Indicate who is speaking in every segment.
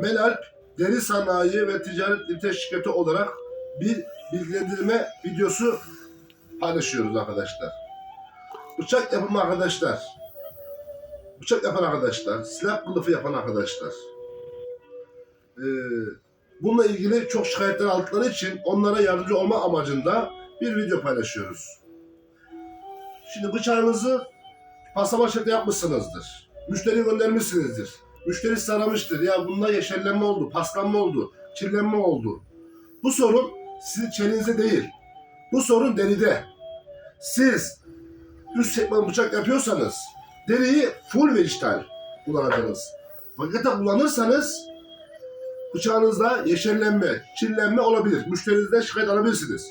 Speaker 1: Melalp Deri Sanayi ve Ticaret Limited Şirketi olarak bir bilgilendirme videosu paylaşıyoruz arkadaşlar. Bıçak yapımı arkadaşlar. Bıçak yapan arkadaşlar, silah kılıfı yapan arkadaşlar. Ee, bununla ilgili çok şikayetler aldıkları için onlara yardımcı olma amacında bir video paylaşıyoruz. Şimdi bıçağınızı paslama şekli yapmışsınızdır. Müşteri göndermişsinizdir. Müşteri sizi aramıştır. Ya bunda yeşerlenme oldu, paslanma oldu, kirlenme oldu. Bu sorun sizin çelinizde değil. Bu sorun deride. Siz üst sekman bıçak yapıyorsanız deriyi full vegetal kullanacaksınız. Vegeta kullanırsanız bıçağınızda yeşerlenme, kirlenme olabilir. Müşterinizden şikayet alabilirsiniz.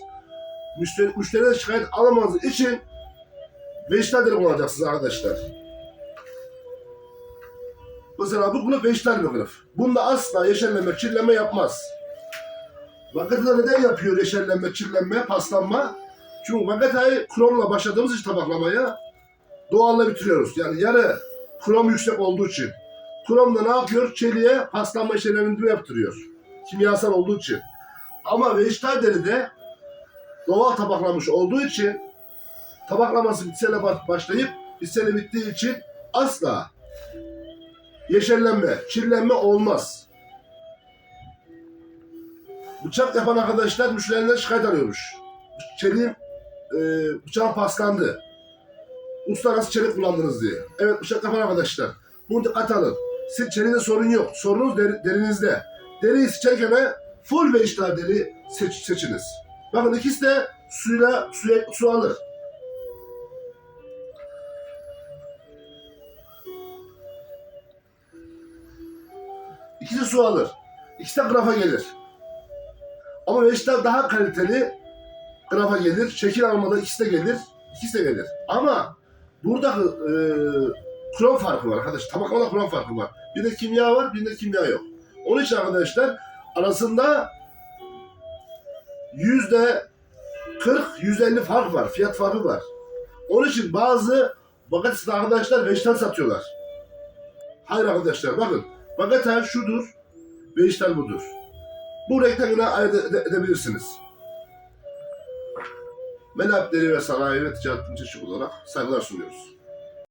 Speaker 1: Müşteri, müşteriden şikayet alamanız için vegetal deri kullanacaksınız arkadaşlar. Mesela bu bunu vegetal bir kılıf. Bunda asla yeşerlenme, kirlenme yapmaz. Vakıtla neden yapıyor yeşerlenme, kirlenme, paslanma? Çünkü vakıtayı kromla başladığımız için tabaklamaya doğalla bitiriyoruz. Yani yarı krom yüksek olduğu için. Krom da ne yapıyor? Çeliğe paslanma işlemini yaptırıyor. Kimyasal olduğu için. Ama vegetal deride doğal tabaklamış olduğu için tabaklaması bitseyle baş- başlayıp bitseyle bittiği için asla yeşerlenme, kirlenme olmaz. Bıçak yapan arkadaşlar müşterilerinden şikayet alıyormuş. Çeliğin e, bıçağın paslandı. Uluslararası çelik kullandınız diye. Evet bıçak yapan arkadaşlar. Bunu dikkat alın. Sizin çeliğinde sorun yok. Sorunuz deri- derinizde. Deriyi seçerken full ve işler deri seç, seçiniz. Bakın ikisi de suyla suya, su alır. İkisi su alır. İkisi de grafa gelir. Ama Veşter daha kaliteli grafa gelir. Şekil almada ikisi de gelir. İkisi de gelir. Ama burada e, krom farkı var arkadaş. Tabaklamada krom farkı var. Bir de kimya var, bir de kimya yok. Onun için arkadaşlar arasında yüzde 40, yüzde 50 fark var. Fiyat farkı var. Onun için bazı Bagatista arkadaşlar vegetal satıyorlar. Hayır arkadaşlar bakın. Bagatel şudur, vegetal budur. Bu renkten ayırt ede- edebilirsiniz. Deri ve Sanayi ve Ticaret Müteşekkir olarak saygılar sunuyoruz.